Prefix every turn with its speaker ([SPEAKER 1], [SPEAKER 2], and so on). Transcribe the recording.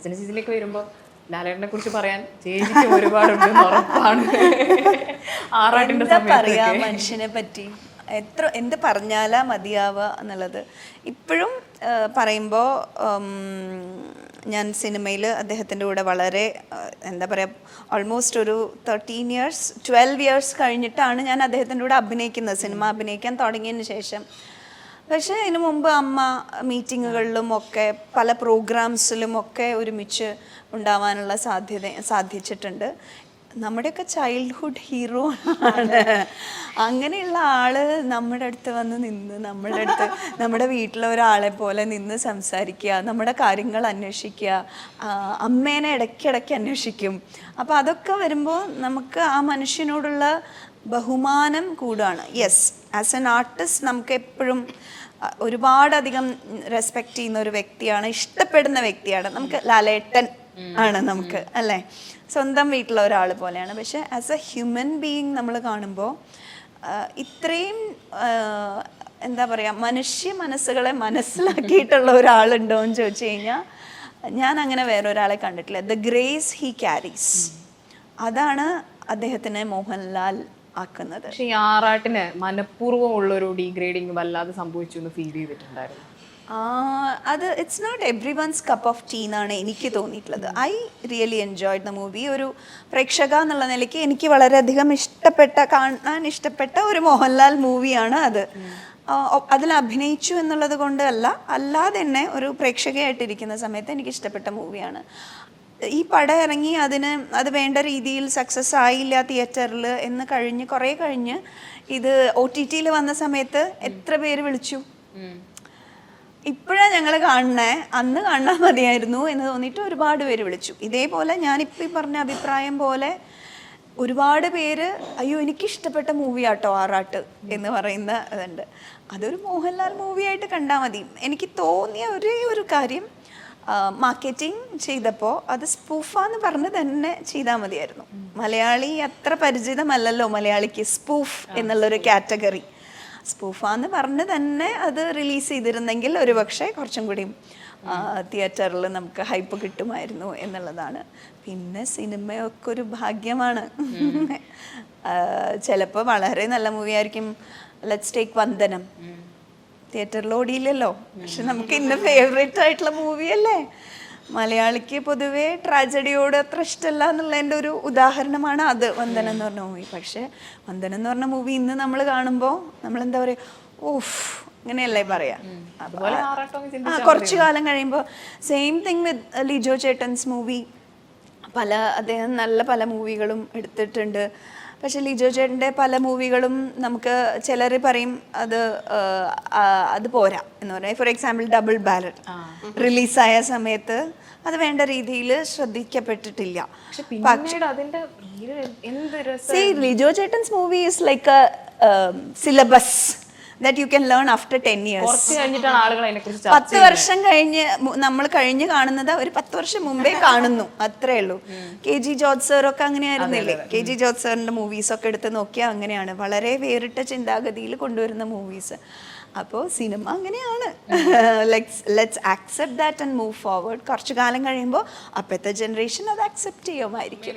[SPEAKER 1] Kitchen സീസണിലേക്ക് വരുമ്പോൾ ലാലേട്ടനെ കുറിച്ച് പറയാൻ ചേച്ചിക്ക് ഒരുപാടുണ്ട് ഉറപ്പാണ്. ആറാട്ടിന്റെ
[SPEAKER 2] പറയാ മനുഷ്യനെ പറ്റി? എത്ര എന്ത് പറഞ്ഞാലാ മതിയാവുക എന്നുള്ളത്? ഇപ്പോഴും പറയുമ്പോൾ ഞാൻ സിനിമയിൽ അദ്ദേഹത്തിന്റെ കൂടെ വളരെ എന്താ പറയുക ഓൾമോസ്റ്റ് ഒരു തേർട്ടീൻ ഇയേഴ്സ് ട്വൽവ് ഇയേഴ്സ് കഴിഞ്ഞിട്ടാണ് ഞാൻ അദ്ദേഹത്തിന്റെ കൂടെ അഭിനയിക്കുന്നത്. സിനിമ അഭിനയിക്കാൻ തുടങ്ങിയതിന് ശേഷം. പക്ഷേ ഇതിനു മുമ്പ് അമ്മ മീറ്റിങ്ങുകളിലും ഒക്കെ പല പ്രോഗ്രാംസിലും ഒക്കെ ഒരുമിച്ച് ഉണ്ടാവാനുള്ള സാധ്യത സാധിച്ചിട്ടുണ്ട്. നമ്മുടെയൊക്കെ ചൈൽഡ്ഹുഡ് ഹീറോ ആണ്. അങ്ങനെയുള്ള ആൾ നമ്മുടെ അടുത്ത് വന്ന് നിന്ന് നമ്മുടെ അടുത്ത് നമ്മുടെ വീട്ടിലെ ഒരാളെ പോലെ നിന്ന് സംസാരിക്കുക നമ്മുടെ കാര്യങ്ങൾ അന്വേഷിക്കുക അമ്മേനെ ഇടയ്ക്കിടയ്ക്ക് അന്വേഷിക്കും. അപ്പോൾ അതൊക്കെ വരുമ്പോൾ നമുക്ക് ആ മനുഷ്യനോടുള്ള ബഹുമാനം കൂടാണ്. യെസ് ആസ് എൻ ആർട്ടിസ്റ്റ് നമുക്ക് എപ്പോഴും ഒരുപാടധികം റെസ്പെക്ട് ചെയ്യുന്ന ഒരു വ്യക്തിയാണ് ഇഷ്ടപ്പെടുന്ന വ്യക്തിയാണ്. നമുക്ക് ലാലേട്ടൻ ആണ് നമുക്ക് അല്ലേ? സ്വന്തം വീട്ടിലെ ഒരാൾ പോലെയാണ്. പക്ഷെ ആസ് എ ഹ്യൂമൻ ബീയിങ് നമ്മൾ കാണുമ്പോൾ ഇത്രയും എന്താ പറയുക മനുഷ്യ മനസ്സുകളെ മനസ്സിലാക്കിയിട്ടുള്ള ഒരാളുണ്ടോ എന്ന് ചോദിച്ചു കഴിഞ്ഞാൽ ഞാൻ അങ്ങനെ വേറൊരാളെ കണ്ടിട്ടില്ല. ദ ഗ്രേസ് ഹി ക്യാരീസ് അതാണ് അദ്ദേഹത്തിന് മോഹൻലാൽ ആക്കുന്നത്.
[SPEAKER 1] പക്ഷേ ഈ ആറാട്ടിന് മനഃപൂർവം ഉള്ളൊരു ഡീഗ്രേഡിങ് വല്ലാതെ സംഭവിച്ചു എന്ന് ഫീൽ ചെയ്തിട്ടുണ്ടായിരുന്നു.
[SPEAKER 2] അത് it's not everyone's cup of tea എന്നാണ് എനിക്ക് തോന്നിയിട്ടുള്ളത്. I really enjoyed the movie ഒരു പ്രേക്ഷക എന്നുള്ള നിലയ്ക്ക് എനിക്ക് വളരെയധികം ഇഷ്ടപ്പെട്ട കാണാൻ ഇഷ്ടപ്പെട്ട ഒരു മോഹൻലാൽ മൂവിയാണ് അത്. അതിൽ അഭിനയിച്ചു എന്നുള്ളത് കൊണ്ട് അല്ല അല്ലാതെ തന്നെ ഒരു പ്രേക്ഷകയായിട്ടിരിക്കുന്ന സമയത്ത് എനിക്ക് ഇഷ്ടപ്പെട്ട മൂവിയാണ്. ഈ പടം ഇറങ്ങി അതിന് അത് വേണ്ട രീതിയിൽ സക്സസ് ആയില്ല തിയേറ്ററിൽ എന്ന് കഴിഞ്ഞ് കുറേ കഴിഞ്ഞ് ഇത് ഒ ടി ടിയിൽ വന്ന സമയത്ത് എത്ര പേര് വിളിച്ചു? ഇപ്പോഴാണ് ഞങ്ങൾ കാണണേ അന്ന് കാണാൻ മതിയായിരുന്നു എന്ന് തോന്നിയിട്ട് ഒരുപാട് പേര് വിളിച്ചു. ഇതേപോലെ ഞാനിപ്പോൾ ഈ പറഞ്ഞ അഭിപ്രായം പോലെ ഒരുപാട് പേര് അയ്യോ എനിക്കിഷ്ടപ്പെട്ട മൂവി ആട്ടോ ആറാട്ട് എന്ന് പറയുന്ന ഇതുണ്ട്. അതൊരു മോഹൻലാൽ മൂവിയായിട്ട് കണ്ടാൽ മതി. എനിക്ക് തോന്നിയ ഒരേ ഒരു കാര്യം മാർക്കറ്റിംഗ് ചെയ്തപ്പോൾ അത് സ്പൂഫ എന്ന് പറഞ്ഞ് തന്നെ ചെയ്താൽ മതിയായിരുന്നു. മലയാളി അത്ര പരിചിതമല്ലല്ലോ മലയാളിക്ക് സ്പൂഫ് എന്നുള്ളൊരു കാറ്റഗറി. സ്പൂഫ എന്ന് പറഞ്ഞ് തന്നെ അത് റിലീസ് ചെയ്തിരുന്നെങ്കിൽ ഒരു പക്ഷേ കുറച്ചും കൂടി തിയേറ്ററിൽ നമുക്ക് ഹൈപ്പ് കിട്ടുമായിരുന്നു എന്നുള്ളതാണ്. പിന്നെ സിനിമയൊക്കെ ഒരു ഭാഗ്യമാണ്. ചിലപ്പോൾ വളരെ നല്ല മൂവി ആയിരിക്കും. ലെറ്റ്സ് ടേക്ക് വന്ദനം. തിയേറ്ററിൽ ഓടിയില്ലല്ലോ. പക്ഷെ നമുക്ക് ഇന്ന ഫേവറേറ്റ് ആയിട്ടുള്ള മൂവിയല്ലേ മലയാളിക്ക് പൊതുവേ ട്രാജഡിയോട് അത്ര ഇഷ്ടമല്ല എന്നുള്ളതിന്റെ ഒരു ഉദാഹരണമാണ് അത് വന്ദനം എന്ന് പറഞ്ഞ മൂവി പക്ഷേ വന്ദനം എന്ന് പറഞ്ഞ മൂവി ഇന്ന് നമ്മൾ കാണുമ്പോൾ നമ്മൾ എന്താ പറയുക ഓഫ് ഇങ്ങനെയല്ലേ പറയാ? ആ കുറച്ചു കാലം കഴിയുമ്പോൾ സെയിം തിങ് വിത്ത് ലിജോ ചേട്ടൻസ് മൂവി പല അദ്ദേഹം നല്ല പല മൂവികളും എടുത്തിട്ടുണ്ട്. പക്ഷെ ലിജോ ചേട്ടന്റെ പല മൂവികളും നമുക്ക് ചിലർ പറയും അത് അത് പോരാ എന്ന് പറയാം ഫോർ എക്സാമ്പിൾ ഡബിൾ ബാലൻ റിലീസായ സമയത്ത് അത് വേണ്ട രീതിയിൽ ശ്രദ്ധിക്കപ്പെട്ടിട്ടില്ല. Lijo ചേട്ടൻസ് movie is like syllabus that you can learn after ten years
[SPEAKER 1] കഴിഞ്ഞിട്ടാണ് ആളുകൾ
[SPEAKER 2] പത്ത് വർഷം കഴിഞ്ഞ് നമ്മൾ കഴിഞ്ഞ് കാണുന്നത് ഒരു പത്ത് വർഷം മുമ്പേ കാണുന്നു. അത്രേ ഉള്ളൂ. കെ ജി ജോർജ് സാറൊക്കെ അങ്ങനെയായിരുന്നില്ലേ കെ ജി ജോർജ് സാറിന്റെ മൂവീസ് ഒക്കെ എടുത്ത് നോക്കിയാൽ അങ്ങനെയാണ്. വളരെ വേറിട്ട ചിന്താഗതിയിൽ കൊണ്ടുവരുന്ന മൂവീസ് അപ്പോൾ സിനിമ അങ്ങനെയാണ്. Let's let's accept that and move forward കുറച്ചു കാലം കഴിയുമ്പോൾ അപ്പോഴത്തെ ജനറേഷൻ അത് ആക്സെപ്റ്റ് ചെയ്യുമായിരിക്കും.